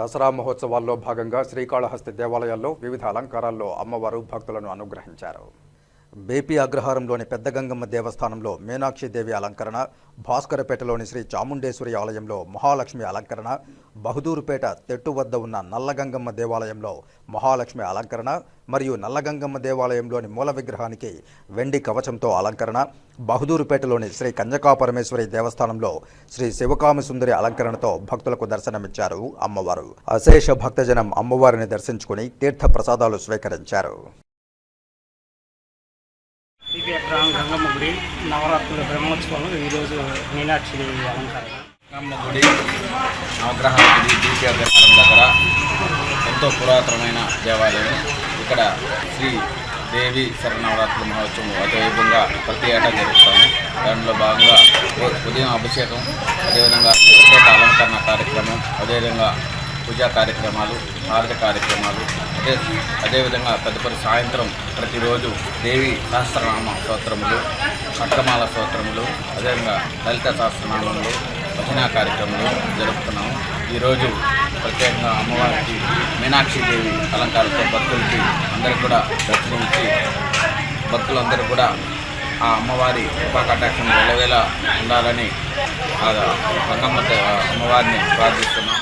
దసరా మహోత్సవాల్లో భాగంగా శ్రీకాళహస్తి దేవాలయాల్లో వివిధ అలంకారాల్లో అమ్మవారు భక్తులను అనుగ్రహించారు. బేపీ అగ్రహారంలోని పెద్ద గంగమ్మ దేవస్థానంలో మీనాక్షి దేవి అలంకరణ భాస్కరపేటలోని శ్రీ చాముండేశ్వరి ఆలయంలో మహాలక్ష్మి అలంకరణ బహదూరుపేట తెట్టు వద్ద ఉన్న నల్లగంగమ్మ దేవాలయంలో మహాలక్ష్మి అలంకరణ మరియు నల్లగంగమ్మ దేవాలయంలోని మూల విగ్రహానికి వెండి కవచంతో అలంకరణ బహదూరుపేటలోని శ్రీ కంజకాపరమేశ్వరి దేవస్థానంలో శ్రీ శివకామసుందరి అలంకరణతో భక్తులకు దర్శనమిచ్చారు అమ్మవారు. అశేష భక్తజనం అమ్మవారిని దర్శించుకుని తీర్థ ప్రసాదాలు స్వీకరించారు. ఇది గంగమ్మ గుడి నవరాత్రుల బ్రహ్మోత్సవం ఈరోజు మీనాక్షి దేవి గంగమ్మ గుడి నవగ్రహ గుడి దీపి దగ్గర ఎంతో పురాతనమైన దేవాలయం. ఇక్కడ శ్రీ దేవి శరణవరాత్రుల మహోత్సవం అదేవిధంగా ప్రతి ఏటా జరుపుతాము. దానిలో భాగంగా ఉదయం అభిషేకం అదేవిధంగా ప్రత్యేక అలంకరణ కార్యక్రమం అదేవిధంగా పూజా కార్యక్రమాలు హారతి కార్యక్రమాలు అదే అదేవిధంగా తదుపరి సాయంత్రం ప్రతిరోజు దేవి సహస్రనామ స్తోత్రములు అట్టమాల స్తోత్రములు అదేవిధంగా లలిత సహస్రనామములు భజన కార్యక్రమాలు జరుపుతున్నాము. ఈరోజు ప్రత్యేకంగా అమ్మవారికి మీనాక్షి దేవి అలంకారంతో భక్తులకి అందరికి కూడా దర్శనమిచ్చి భక్తులందరూ కూడా ఆ అమ్మవారి కృపాకటాక్షం కటాక్షం వెళ్ళవేళ ఉండాలని గంగమ్మ అమ్మవారిని ప్రార్థిస్తున్నాం.